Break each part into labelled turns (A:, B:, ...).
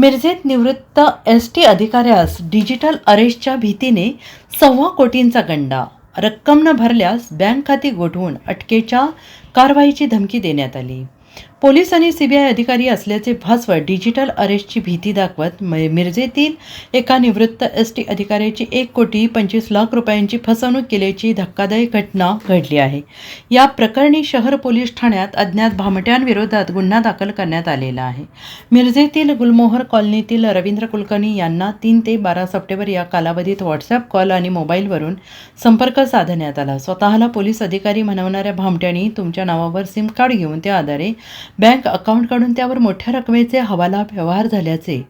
A: मिरजेत निवृत्त S T अधिकाऱ्यास digital अरेस्टच्या भीतीने सव्वा कोटींचा गंडा. रक्कम न भरल्यास बँक खाती गोठवून अटकेच्या कारवाईची धमकी देण्यात आली. पोलीस आणि सीबीआय अधिकारी असल्याचे भासवत डिजिटल अरेस्टची भीती दाखवत म- मिरजेतील एका निवृत्त एस टी अधिकाऱ्याची एक कोटी पंचवीस लाख रुपयांची फसवणूक केल्याची धक्कादायक घटना घडली आहे. या प्रकरणी शहर पोलीस ठाण्यात अज्ञात भामट्यांविरोधात गुन्हा दाखल करण्यात आलेला आहे. मिरजेतील गुलमोहर कॉलनीतील रवींद्र कुलकर्णी यांना तीन ते बारा सप्टेंबर या कालावधीत व्हॉट्सअप कॉल आणि मोबाईलवरून संपर्क साधण्यात आला. स्वतःला पोलीस अधिकारी म्हणवणाऱ्या भामट्यांनी तुमच्या नावावर सिम कार्ड घेऊन त्या आधारे बँक अकाउंटकडून त्यावर मोठ्या रकमेचे हवाला व्यवहार झाल्याचे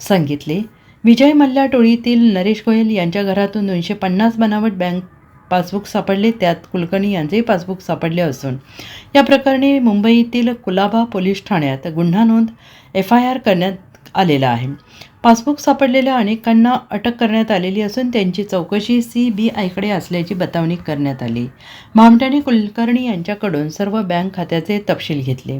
A: सांगितले. विजय मल्ल्या टोळीतील नरेश गोयल यांच्या घरातून दोनशे पन्नास बनावट बँक पासबुक सापडले. त्यात कुलकर्णी यांचेही पासबुक सापडले असून. या प्रकरणी मुंबईतील कुलाबा पोलीस ठाण्यात गुन्हा नोंद. एफ आय आर करण्यात आलेला आहे. पासबुक सापडलेल्या अनेकांना अटक करण्यात आलेली असून त्यांची चौकशी सी बी आयकडे असल्याची बतावणी करण्यात आली. भामट्याने कुलकर्णी यांच्याकडून सर्व बँक खात्याचे तपशील घेतले.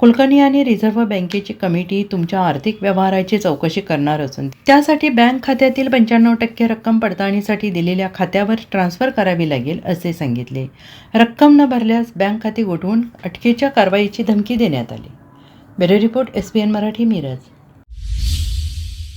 A: कुलकर्णी आणि रिझर्व्ह बँकेची कमिटी तुमच्या आर्थिक व्यवहाराची चौकशी करणार असून त्यासाठी बँक खात्यातील पंच्याण्णव टक्के रक्कम पडताळणीसाठी दिलेल्या खात्यावर ट्रान्स्फर करावी लागेल असे सांगितले. रक्कम न भरल्यास बँक खाते गोठवून अटकेच्या कारवाईची धमकी देण्यात आली. Bureau report S P N Marathi Miraj.